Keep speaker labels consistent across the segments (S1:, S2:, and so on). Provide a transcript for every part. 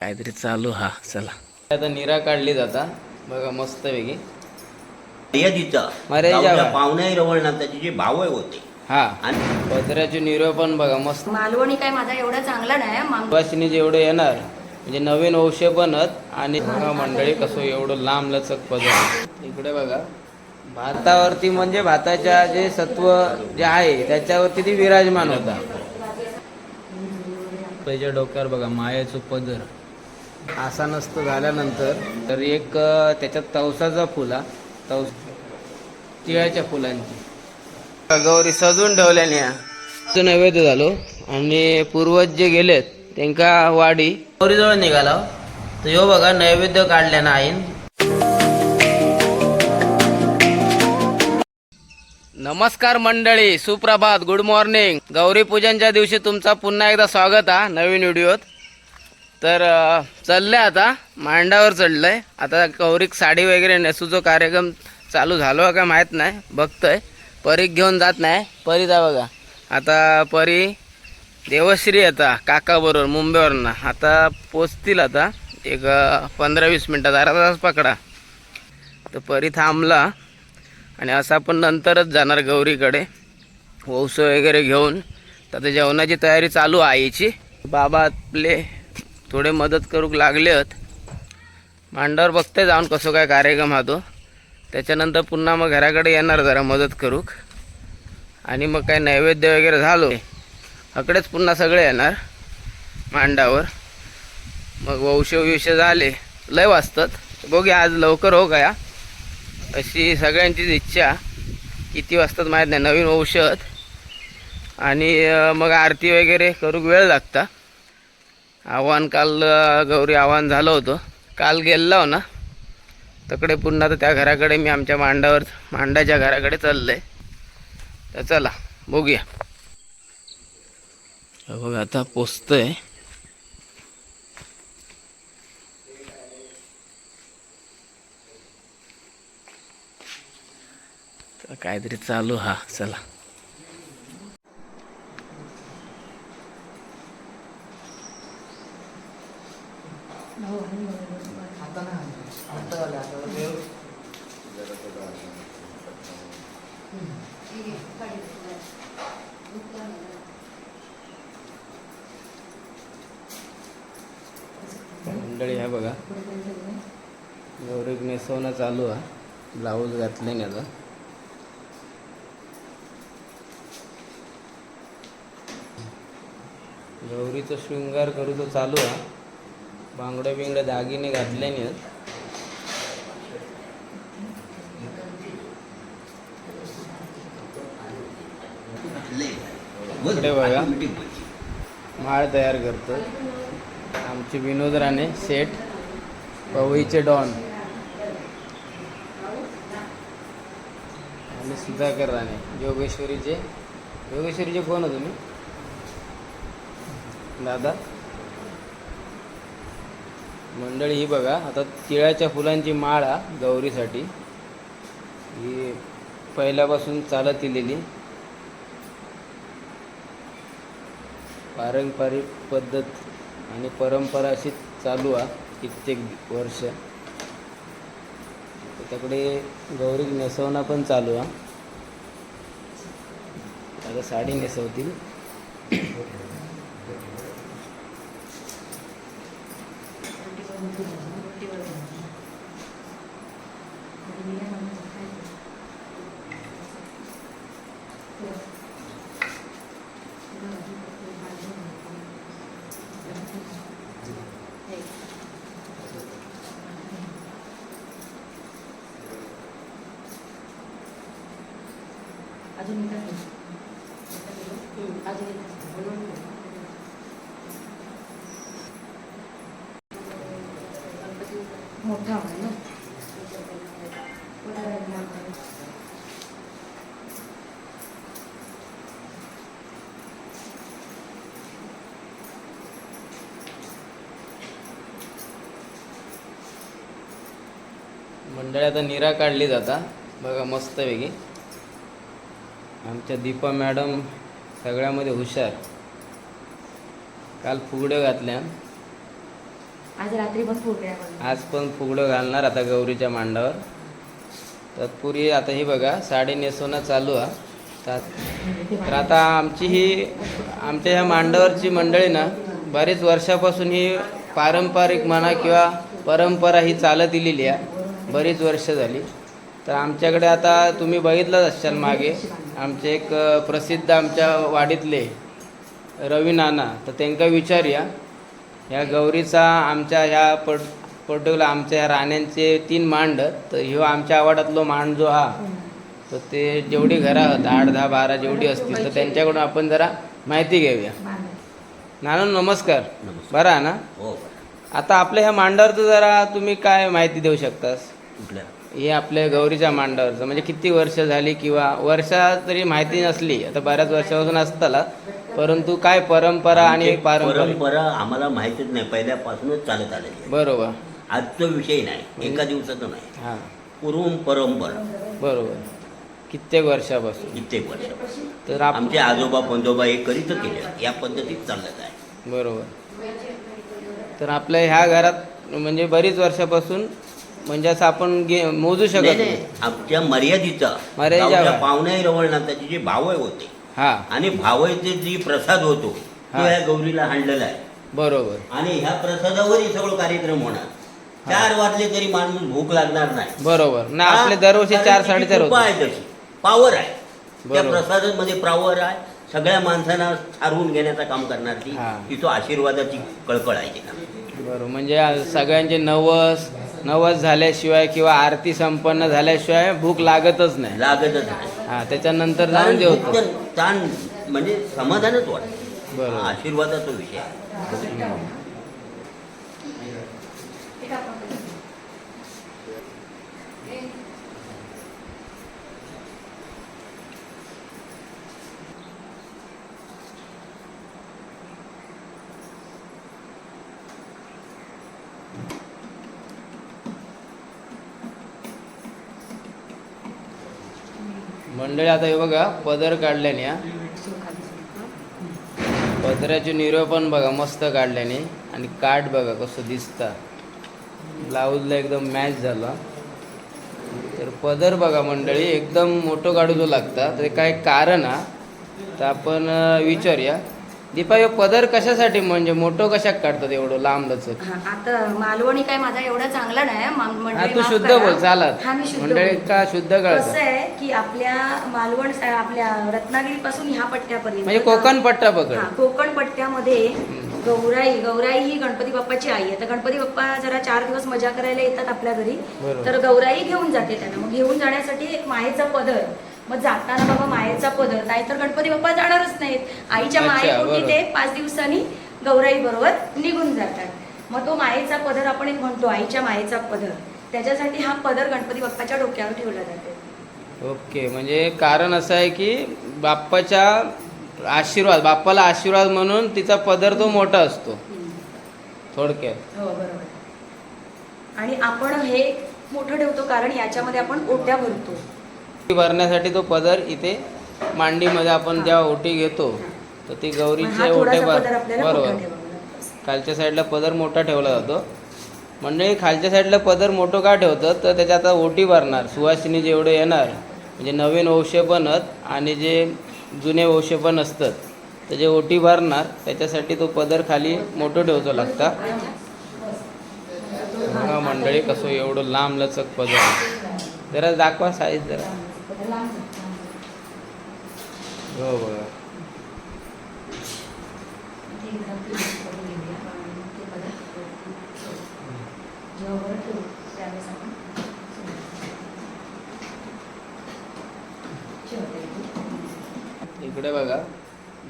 S1: काहीतरी चालू हा चला. आता निरा काढली जाता. बघा मस्त वेगळी
S2: मर्यादित
S1: मर्यादित
S2: गावच्या
S1: आहे.
S2: पाहुण्या रवळनाथाचे जे भाव होते.
S1: हा.
S2: आणि
S1: पत्र्याची निरो पण बघा मस्त.
S3: मालवणी काय माझा एवढा चांगला नाही
S1: जेवढे येणार म्हणजे नवीन औषध बनत आणि मंडळी कसं एवढं लांब लचक पदर. इकडे बघा. भातावरती म्हणजे भाताच्या जे सत्व जे आहे त्याच्यावरती ती विराजमान होता. त्याच्या डोक्यावर बघा मायाचं पदर. असा नसतं झाल्यानंतर. तर एक त्याच्यात तवसाचा फुला तवस तिळाच्या फुलांची. गौरी सजून ठेवल्याने नैवेद्य झालो. आणि पूर्वज जे गेलेत त्यांका वाडी. गौरीजवळ निघाला तर ह्यो बघा नैवेद्य काढल्या ना आईन. नमस्कार मंडळी सुप्रभात गुड मॉर्निंग गौरी पूजनच्या दिवशी तुमचा पुन्हा एकदा स्वागत हा नवीन व्हिडिओत. तर चाललं आहे आता. मांडावर चढलं आहे आता गौरीक साडी वगैरे नेसूचो कार्यक्रम चालू झालो का माहीत नाही. बघतोय. परी घेऊन जात नाही. परी जा बघा. आता परी देवश्री आता काकाबरोबर मुंबईवरनं. आता पोचतील आता. एक पंधरा वीस मिनटात अर्धा तास पकडा. तर परी थांबला. आणि असं आपण नंतरच जाणार गौरीकडे. वौसं वगैरे घेऊन. तर आता जेवणाची तयारी चालू आहे आईची. बाबा आपले थोडे मदत करूक लागलेत. मांडावर बघते जाऊन कसं काय कार्यक्रम हा तो. त्याच्यानंतर पुन्हा मग घराकडे येणार जरा मदत करूक. आणि मग काय नैवेद्य वगैरे झालो. अकडेच पुन्हा सगळे येणार मांडावर मग वंश विषय झाले. लय वाजतात. बघूया आज लवकर हो गया. अशी सगळ्यांचीच इच्छा. किती वाजतात माहीत नाही. नवीन औषध आणि मग आरती वगैरे करूक वेळ लागता. आव्हान काल गौरी आव्हान झालं होतं. काल गेलो ना तकडे पुन्हा तर त्या घराकडे मी आमच्या मांडावर मांडाच्या घराकडे चाललं आहे तर चला बघूया. बघ आता पोचतंय. आहे काहीतरी चालू हा चला मंडळी आहे बघा गौरीक नेसवणं चालू आहे ब्लाऊज घातले नाही आता गौरीचं शृंगार करू तो चालू आहे बांगड्या बिंगड्या दागिने घातले नाहीत इकडे बघा. माळ तयार करतो आमचे विनोद राणे सेठ पवईचे डॉन आणि सुधाकर राणे योगेश्वरीचे. योगेश्वरीचे कोण हो तुम्ही? दादा? मंडळी ही बघा आता तिळाच्या फुलांची माळ गौरीसाठी. ही पहिल्यापासून चालत दिलेली पारंपरिक पद्धत आणि परंपरा अशी चालू आहे कित्येक वर्ष. त्याकडे गौरी नेसवणं पण चालू आहे आता साडी नेसवतील. मंडळी आता निरा काढली जाता. बघा मस्त वेगळी आमच्या दीपा मॅडम सगळ्यामध्ये हुशार. काल फुगड्या घातल्या.
S3: आज रात्री पण फुगड्या.
S1: आज पण फुगडं घालणार आता गौरीच्या मांडावर. तत्पूर्वी आता ही बघा साडी नेसवणं चालू आहे. तर आता आमची ही आमच्या ह्या मांडावरची मंडळी ना बरीच वर्षापासून ही पारंपरिक म्हणा किंवा परंपरा ही चालत दिलेली आहे. बरीच वर्ष झाली. तर आमच्याकडे आता तुम्ही बघितलंच असाल मागे आमचे एक प्रसिद्ध आमच्या वाडीतले रवी नाना तर त्यांना विचारूया ह्या गौरीचा आमच्या ह्या पट पर्टिक्युलर आमच्या ह्या राण्यांचे तीन मांड तर ह्यो आमच्या आवाडातलो मांड जो हा तर ते जेवढी घरा आहेत आठ दहा बारा जेवढी असतील तर त्यांच्याकडून आपण जरा माहिती घेऊया. नाना नमस्कार. बरा ना?
S2: हो
S1: आता आपल्या ह्या मांडावरचं जरा तुम्ही काय माहिती देऊ शकतास?
S2: कुठल्या?
S1: हे आपल्या गौरीच्या मांडावरचं. म्हणजे किती वर्ष झाली किंवा वर्षा तरी माहिती नसली आता बऱ्याच वर्षापासून असताला परंतु काय परंपरा आणि
S2: आमची
S1: पारंपरिक
S2: परंपरा आम्हाला माहितीच नाही. पहिल्यापासूनच चालत आलेली आहे.
S1: बरोबर.
S2: आजचा विषय नाही. एका दिवसाचा नाही.
S1: हां.
S2: पूर्व परंपरा.
S1: बरोबर. कित्येक वर्षापासून.
S2: कित्येक वर्षापासून.
S1: तर आप
S2: आमचे आजोबा पंजोबा हे करीतच गेले या पद्धतीत चालत आहे.
S1: बरोबर. तर आपल्या ह्या घरात म्हणजे बरीच वर्षापासून म्हणजे असं आपण गे मोजू शकत
S2: नाही
S1: नाही.
S2: नाही आमच्या मर्यादिचा
S1: मर्यादिचा
S2: गावच्या? पाहुण्याही रवळनाथाचे जे भावय होते.
S1: हां.
S2: आणि भावयचे जी प्रसाद होतो तो
S1: हा.
S2: या गौरीला हाणलेला आहे.
S1: बरोबर.
S2: आणि ह्या प्रसादावरही सगळं कार्यक्रम होणार. चार वाजले तरी माणूस भूक लागणार नाही.
S1: बरोबर. ना
S2: हा,
S1: आपले दरवर्षी
S2: कारण
S1: चार
S2: तिची
S1: साडेचार
S2: कृपा
S1: होते.
S2: आहे तशी. पावर आहे. त्या
S1: बरोबर.
S2: प्रसादामध्ये पावर आहे. सगळ्या माणसांना सारवून घेण्याचं काम करणार ती.
S1: हा.
S2: तिचं आशीर्वादाची कळकळ आहे तिला
S1: बरोबर. म्हणजे सगळ्यांचे नवस नवस झाल्याशिवाय किंवा आरती संपन्न झाल्याशिवाय भूक लागतच नाही.
S2: लागतच नाही.
S1: हा त्याच्यानंतर जाऊन
S2: कारण
S1: जेवतो
S2: भूक ताण म्हणजे समाधानच वाटत.
S1: बरोबर.
S2: आशीर्वादाचा विषय आहे.
S1: मंडळी आता हे बघा पदर काढल्याने हा. पदराचे निरूपण बघा मस्त काढल्याने. आणि काठ बघा कसं दिसतं. ब्लाऊजला एकदम मॅच झाला. तर पदर बघा मंडळी एकदम मोठं काढू जो लागता. तर काय कारण हा? तर आपण विचारूया. दीपा पदर कशासाठी म्हणजे मोठं कशाक काढतात एवढं लांब लचक
S3: हा, आता मालवणी काय माझा एवढा चांगला नाही मा-
S1: हा
S3: मंडळी
S1: तू
S3: माफ
S1: शुद्ध
S3: करा.
S1: बोल चालत.
S3: हा मी शुद्ध
S1: मंडळी
S3: बोलते.
S1: का शुद्ध
S3: कसं
S1: कळतं
S3: आहे की आपल्या मालवण सा- आपल्या रत्नागिरी पासून ह्या पट्ट्यापर्यंत
S1: म्हणजे कोकण पट्टा
S3: हा,
S1: पकड
S3: कोकण पट्ट्यामध्ये गौराई गौराई ही गणपती बाप्पाची आई आहे. तर गणपती बाप्पा जरा चार दिवस मजा करायला येतात आपल्या घरी.
S1: बरोबर.
S3: तर गौराई घेऊन जाते त्यांना. मग घेऊन जाण्यासाठी एक मायेचा पदर. मग जाताना बाबा मायेचा पदर. नाहीतर गणपती बाप्पा जाणारच नाहीत. आईच्या मायेपोटी. ते पाच दिवसांनी गौराई बरोबर निघून जातात. मग तो मायेचा पदर आपण एक म्हणतो आईच्या मायेचा पदर. त्याच्यासाठी हा पदर गणपती बाप्पाच्या डोक्यावर ठेवला जातो.
S1: ओके म्हणजे कारण असं आहे की बाप्पाच्या आशीर्वाद बाप्पाला आशीर्वाद म्हणून तिचा पदर तो मोठा असतो. थोडक्यात.
S3: हो बरोबर. आणि आपण हे मोठं ठेवतो कारण याच्यामध्ये आपण ओट्या भरतो.
S1: भरण्यासाठी तो पदर इथे मांडीमध्ये आपण जेव्हा ओटी घेतो तर ती गौरीचे ओटे भर बरोबर. खालच्या साईडला पदर मोठा ठेवला जातो. म्हणजे खालच्या साईडला पदर मोठं का ठेवतात? तर त्याच्यात आता ओटी भरणार. सुवासिनी जेवढे येणार म्हणजे नवीन वंशे बनत आणि जे जुने वंशे पण असतात तर जे ओटी भरणार त्याच्यासाठी तो पदर खाली मोठं ठेवतो लागता. मंडळी कसं एवढं लांब लचक पदर. जरा दाखवा साईज जरा. हो बघा इकडे बघा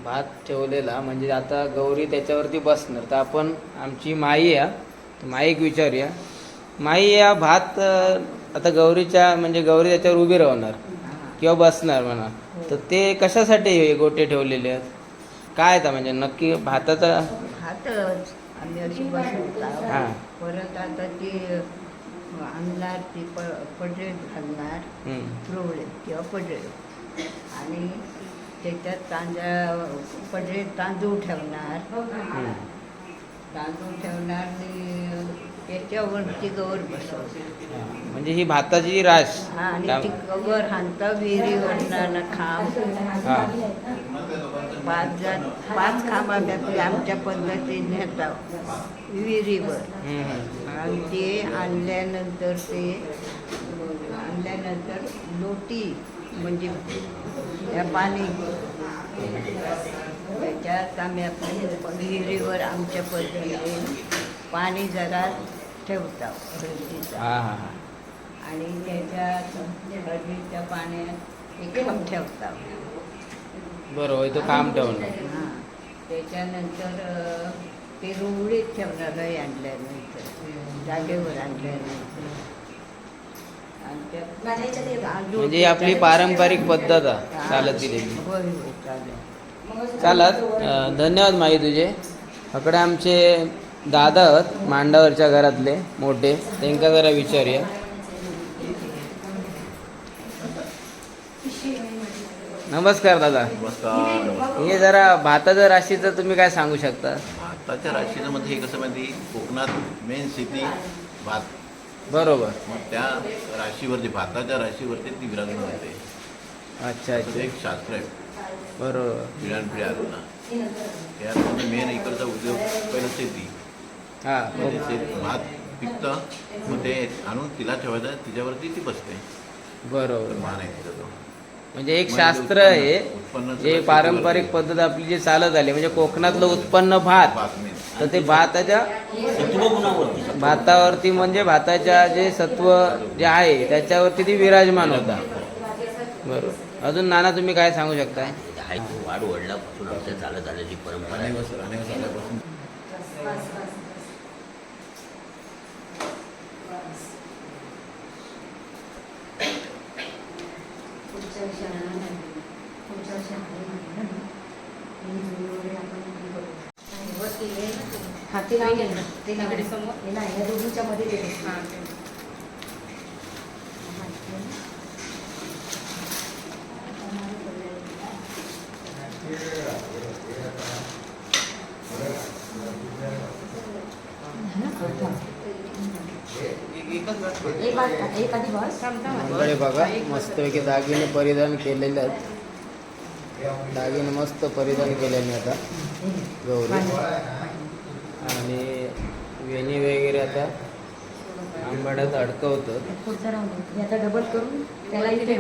S1: भात ठेवलेला म्हणजे आता गौरी त्याच्यावरती बसणार. तर आपण आमची माई आहे माईक विचारूया. माई या भात आता गौरीच्या म्हणजे गौरी त्याच्यावर उभी राहणार. किंवा बसणार म्हणा. तर ते कशासाठी हे गोटे ठेवलेले आहेत? काय आता म्हणजे नक्की भाताचा?
S4: हातच आम्ही अशी बसवता.
S1: हां.
S4: परत आता ते आणणार ते प पडरे घालणार
S1: हम्म.
S4: किंवा पडरे आणि त्याच्यात तांदळा पडरे तांदूळ ठेवणार.
S1: हम्म.
S4: तांदूळ ठेवणार आणि त्याच्यावरती गवर बसवणार
S1: म्हणजे ही भाताची
S4: हा आणि ती गवर हाणता विहिरीवरनं खांब.
S1: हा.
S4: पाच जण पाच खांबापैकी आमच्या पद्धतीने विहिरीवर.
S1: हम्म, हम्म.
S4: आणि ते आणल्यानंतर ते आणल्यानंतर लोटी म्हणजे त्या पाणी. त्याच्यात आम्ही आपल्या विहिरीवर आमच्या पद्धतीने पाणी जरा ठेवतो हळदीचं.
S1: हा हा हा.
S4: आणि हळदीच्या पाण्यात एक खांब ठेवतो
S1: बरोबर तो काम ठेवणं
S4: हां त्याच्यानंतर ते रुवळीत ठेवणार आहे आणल्यानंतर जागेवर आणल्यानंतर
S1: म्हणजे आपली पारंपरिक पद्धत आहे. चालत दिलेली. चालत धन्यवाद माई तुझे. अकडे आमचे दादा आहेत मांडावरच्या घरातले मोठे. त्यांका जरा विचारूया. नमस्कार दादा.
S5: नमस्कार नमस्कार.
S1: हे जरा भाताचं राशीचं तुम्ही काय सांगू शकता?
S5: भाताच्या राशीचं मध्ये हे कसं माहिती कोकणात मेन शेती भात.
S1: बरोबर.
S5: मग त्या राशीवरती भाताच्या राशीवरती ती विराजमान होते.
S1: अच्छा अच्छा.
S5: एक शास्त्र आहे.
S1: बरोबर.
S5: पिढ्यानपिढ्या ना त्यामध्ये मेन इकडचा उद्योग पहिलं शेत. भात पिकतं मग ते आणून तिला ठेवायचं तिच्यावरती ती बसते.
S1: बरोबर.
S5: मान आहे तो
S1: म्हणजे एक
S5: म्हणजे
S1: शास्त्र आहे जे पारंपरिक. पद्धत आपली जी चालत आली म्हणजे कोकणातलं उत्पन्न भात तर ते भाताच्या भातावरती म्हणजे भाताच्या जे सत्व जे आहे त्याच्यावरती ती विराजमान होता. बरोबर. अजून नाना तुम्ही काय सांगू शकताय?
S2: वाढ वडिलापासून आमच्या चालत आलेली परंपरा आहे
S5: अनेक वर्ष अनेक वर्षापासून
S3: पुढच्या वर्षी आणणार नाही. पुढच्या वर्षी आणणार नाही. आणि जुनी वगैरे आपण हे करू. हा, ते. हे नाही, या दोघींच्या मध्ये ते
S1: बघा मस्तपैकी दागिने परिधान केलेले आहेत. दागिने मस्त परिधान केलेले आता. गौरी. आणि वेणी वगैरे आता आंबाड्यात अडकवतात.
S3: पुढचा राऊंड आता डबल करून त्याला इथे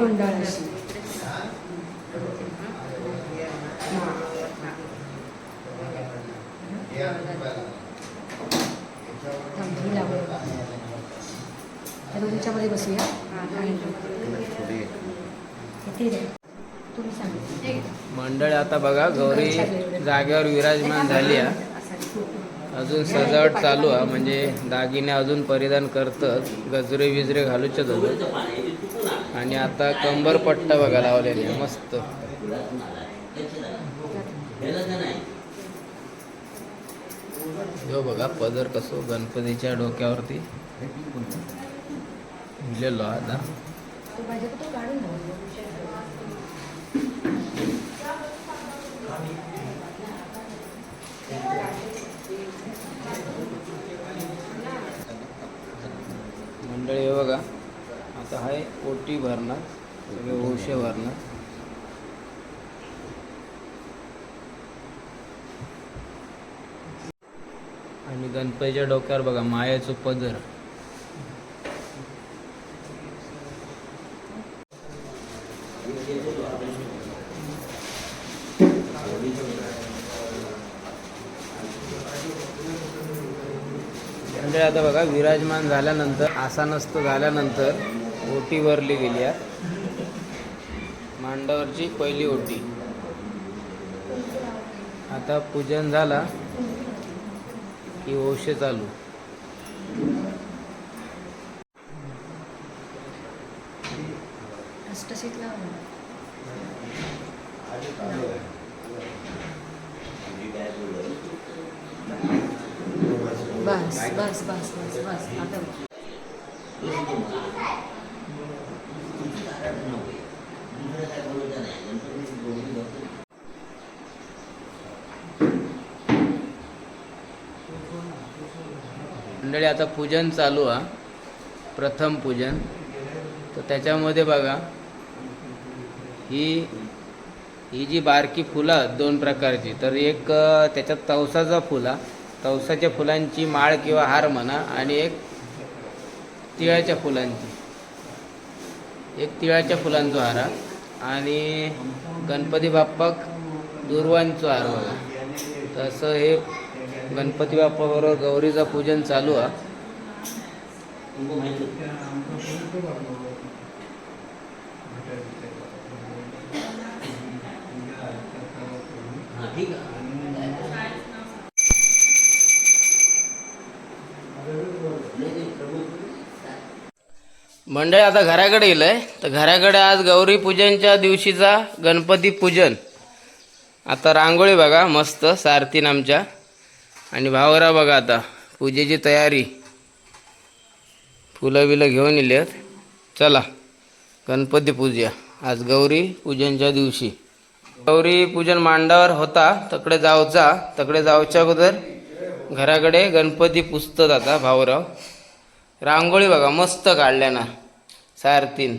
S3: बसूया.
S1: मंडळी आता बघा गौरी जागेवर विराजमान झाली आहे. अजून सजावट चालू आहे म्हणजे दागिने अजून परिधान करतात गजरे विजरे घालूच्या जातात आणि आता कंबर पट्टा बघा लावलेली आहे मस्त. जो बघा पदर कसो गणपतीच्या डोक्यावरती. लिहिलेलो आता
S3: तो पाहिजे तर तो काढून ठेव.
S1: मंडळी हे बघा. आता आहे ओटी भरणार सगळे ओशे भरणार. आणि गणपतीच्या डोक्यावर बघा मायाचं पदर. म्हणजे आता बघा विराजमान झाल्यानंतर आसानस्त झाल्यानंतर ओटी वरली गेली आहे. मांडावरची पहिली ओटी. आता पूजन झाला की ओशे चालू. मंडळी आता पूजन चालू आहे प्रथम पूजन. तर त्याच्यामध्ये बघा ही ही जी बारकी फुलं आहेत दोन प्रकारची. तर एक त्याच्यात तवसाचा फुला तवसाच्या फुलांची माळ किंवा हार म्हणा आणि एक तिळाच्या फुलांची. एक तिळाच्या फुलांचा हार आणि गणपती बाप्पाक दुर्वांचो हार बघा. तसं हे गणपती बाप्पाबरोबर गौरीचं पूजन चालू आहे. मंडळ आता घराकडे गेलंय. तर घराकडे आज गौरी पूजनच्या दिवशीचा गणपती पूजन. आता रांगोळी बघा मस्त सारतीन आमच्या. आणि भावरा बघा आता पूजेची तयारी. फुलं बिलं घेऊन येले आहेत. चला गणपती पूजा आज गौरी पूजनच्या दिवशी. गौरी पूजन मांडावर होता तकडे जावचा तकडे जावच्या अगोदर घराकडे गणपती पुजतात आता भाऊराव रांगोळी बघा मस्त काढल्या ना सारतीन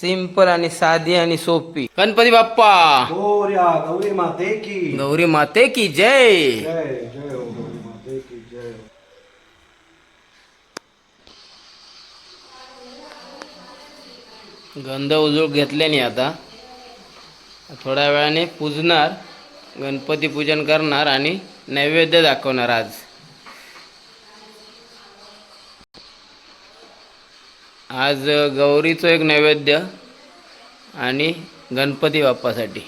S1: सिंपल आणि साधी आणि सोपी. गणपती बाप्पा.
S6: गौरी माते की.
S1: गौरी माते की जय.
S6: जय जय हो गौरी माते की जय.
S1: गंध उजूळ घेतल्याने आता. थोड्या वेळाने पूजणार गणपती पूजन करणार आणि नैवेद्य दाखवणार आज. आज गौरीचं एक नैवेद्य आणि गणपती बाप्पासाठी.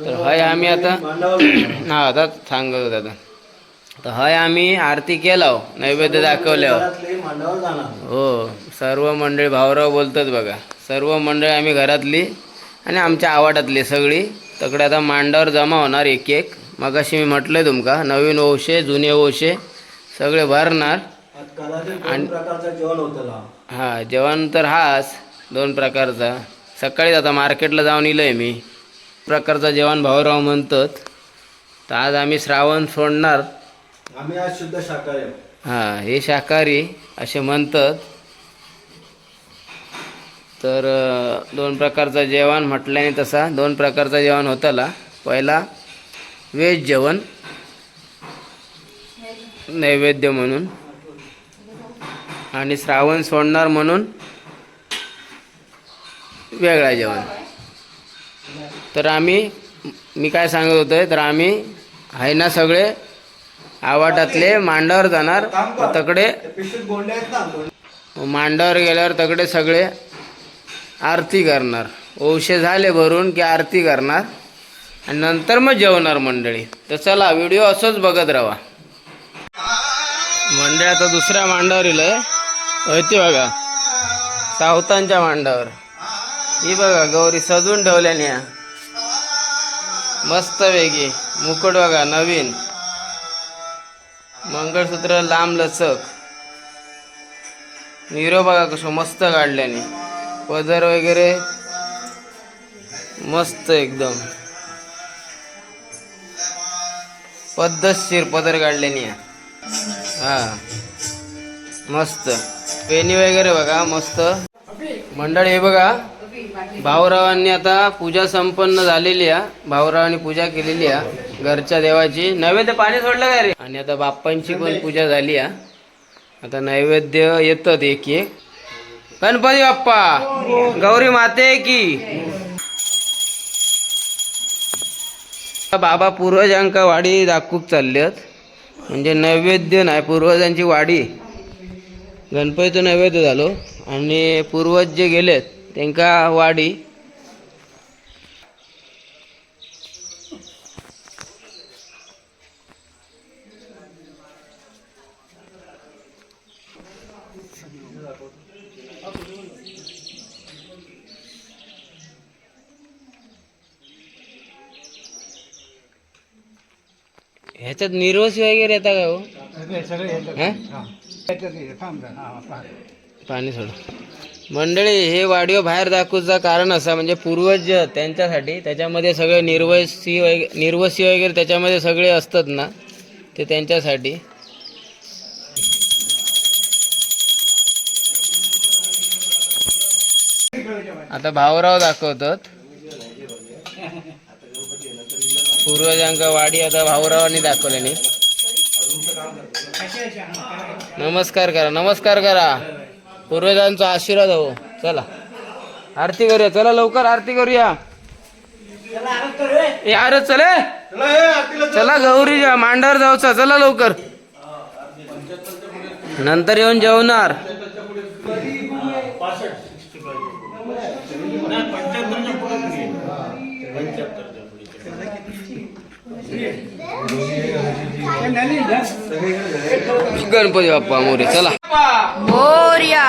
S1: तर हय आम्ही आता हा आता सांगत होता आता तर हय आम्ही आरती केला नैवेद्य दाखवल्यावर हो सर्व मंडळी भाऊराव बोलतात बघा. सर्व मंडळी आम्ही घरातली आणि आमच्या आवाटातली सगळी. तकडे आता मांडावर जमा होणार एक एक मगाशी मी म्हटलंय तुमका नवीन ओशे जुने ओशे सगळे भरणार.
S6: होतं
S1: हा जेवण तर हाच दोन प्रकारचा. सकाळीच आता मार्केटला जाऊन इलंय मी. प्रकारचा जेवण भाऊराव म्हणतात. तर आज आम्ही श्रावण सोडणार.
S6: आम्ही आज शुद्ध शाकाहारी.
S1: हां हे शाकाहारी असे म्हणतात. तर दोन प्रकारचं जेवण म्हटल्याने तसा दोन प्रकारचं जेवण होताला. पहिला व्हेज जेवण. नैवेद्य म्हणून. आणि श्रावण सोडणार म्हणून वेगळा जेवण. तर आम्ही मी काय सांगत होतोय तर आम्ही आहे ना सगळे आवाटातले मांडावर जाणार. तकडे. मांडावर गेल्यावर तकडे सगळे आरती करणार. औषध झाले भरून की आरती करणार. आणि नंतर मग जेवणार मंडळी. तर चला व्हिडिओ असंच बघत राहा. मंडळी आता दुसऱ्या मांडावर येईल होती बघा. सावतांच्या मांडावर. ही बघा गौरी सजून ठेवल्याने या. मस्त वेगी मुकुट बघा नवीन. मंगळसूत्र लांब लचक. निरो बघा कसं मस्त काढल्याने. पदर वगैरे मस्त एकदम. पद्धतशीर पदर काढल्याने हा. मस्त. पेनी वगैरे बघा मस्त. मंडळ हे बघा. भाऊरावांनी आता पूजा संपन्न झालेली आहे. भाऊरावांनी पूजा केलेली आहे घरच्या देवाची. नैवेद्य पाणी सोडलं काय रे? आणि आता बाप्पांची पण पूजा झाली आहे. आता नैवेद्य येतात एक एक गणपती बाप्पा गौरी माते की. बाबा पूर्वजांका वाडी दाखवूक चालल्यात म्हणजे नैवेद्य नाही पूर्वजांची वाडी. गणपतीचं नैवेद्य झालो आणि पूर्वज जे गेलेत त्यांका वाडी. ह्याच्यात निर्वसी वगैरे येता का हो? हा? पाणी सोड. मंडळी हे वाडिओ बाहेर दाखवूचं कारण असं म्हणजे पूर्वज त्यांच्यासाठी त्याच्यामध्ये सगळे निर्वसी वगैरे निर्वसी वगैरे त्याच्यामध्ये सगळे असतात ना
S6: ते त्यांच्यासाठी. आता भावराव दाखवतात. पूर्वजांका वाडी आता भाऊरावांनी दाखवल्याने. नमस्कार करा नमस्कार करा. पूर्वजांचा आशीर्वाद हो. चला. आरती करूया चला लवकर आरती करूया. ए अरे चले चला गौरीच्या मांडावर जाऊचा चला लवकर. नंतर येऊन जेवणार. गणपती बाप्पा मोरे चला.
S1: मोर्या.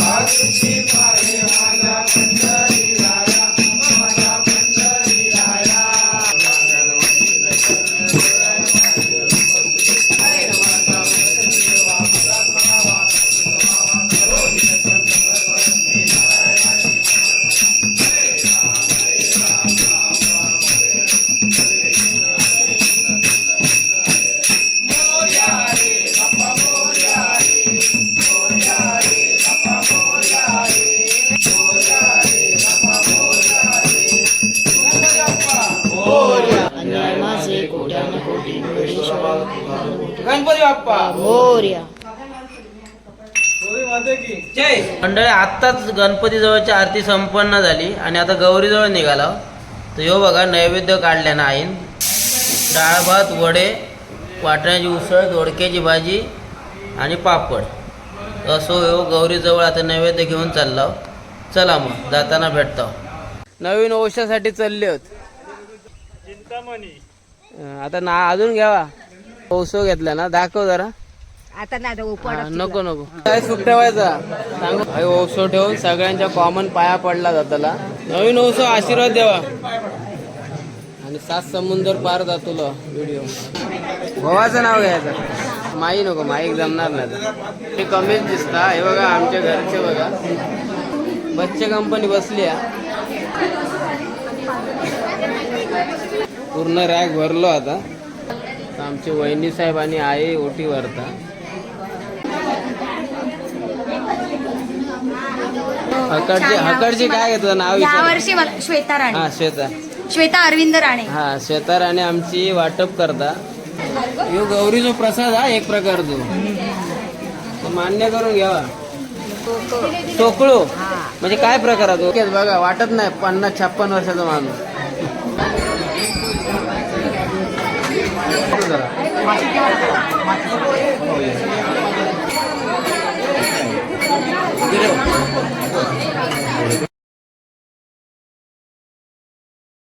S6: गणपती आत्ताच गणपती जवळची आरती संपन्न झाली आणि आता गौरी जवळ निघाला. तर ह्यो बघा नैवेद्य काढल्या ना आईन. डाळ भात वडे वाटण्याची उसळ दोडक्याची भाजी आणि पापड. असो ह्यो गौरी जवळ आता नैवेद्य घेऊन चाललो. चला मग जाताना भेटतो. नवीन औषधासाठी चालले होत. आता ना अजून घ्यावा. औषध घेतला ना दाखव जरा.
S1: आता नाही उपाड
S6: नको नको. काय सुख ठेवायचा सांगू. ओसो ठेवून सगळ्यांच्या कॉमन पाया पडला जाताला नवीन ओसो आशीर्वाद द्यावा आणि सात समुंदर पार जातलो व्हिडिओ भावाचं नाव घ्यायचं माई नको माईक जमणार नाही. ते कमीच दिसता. हे बघा आमच्या घरचे बघा. बच्चे कंपनी बसली आहे. पूर्ण रॅक भरलो आता आता. आमचे वहिनी साहेब आणि आई ओटी भरता. हकडचे हकडचे काय घेतलं? नाव
S1: या
S6: विचार.
S1: वर्षी मला श्वेता राणे.
S6: हा श्वेता.
S1: श्वेता अरविंद राणे.
S6: हा श्वेता राणे आमची वाटप करता. यो गौरीचो प्रसाद हा एक प्रकारचो तो. मान्य करून घ्यावा टोकळो. म्हणजे काय प्रकार ओके बघा वाटत नाही पन्नास छप्पन वर्षाचा माणूस. जरा.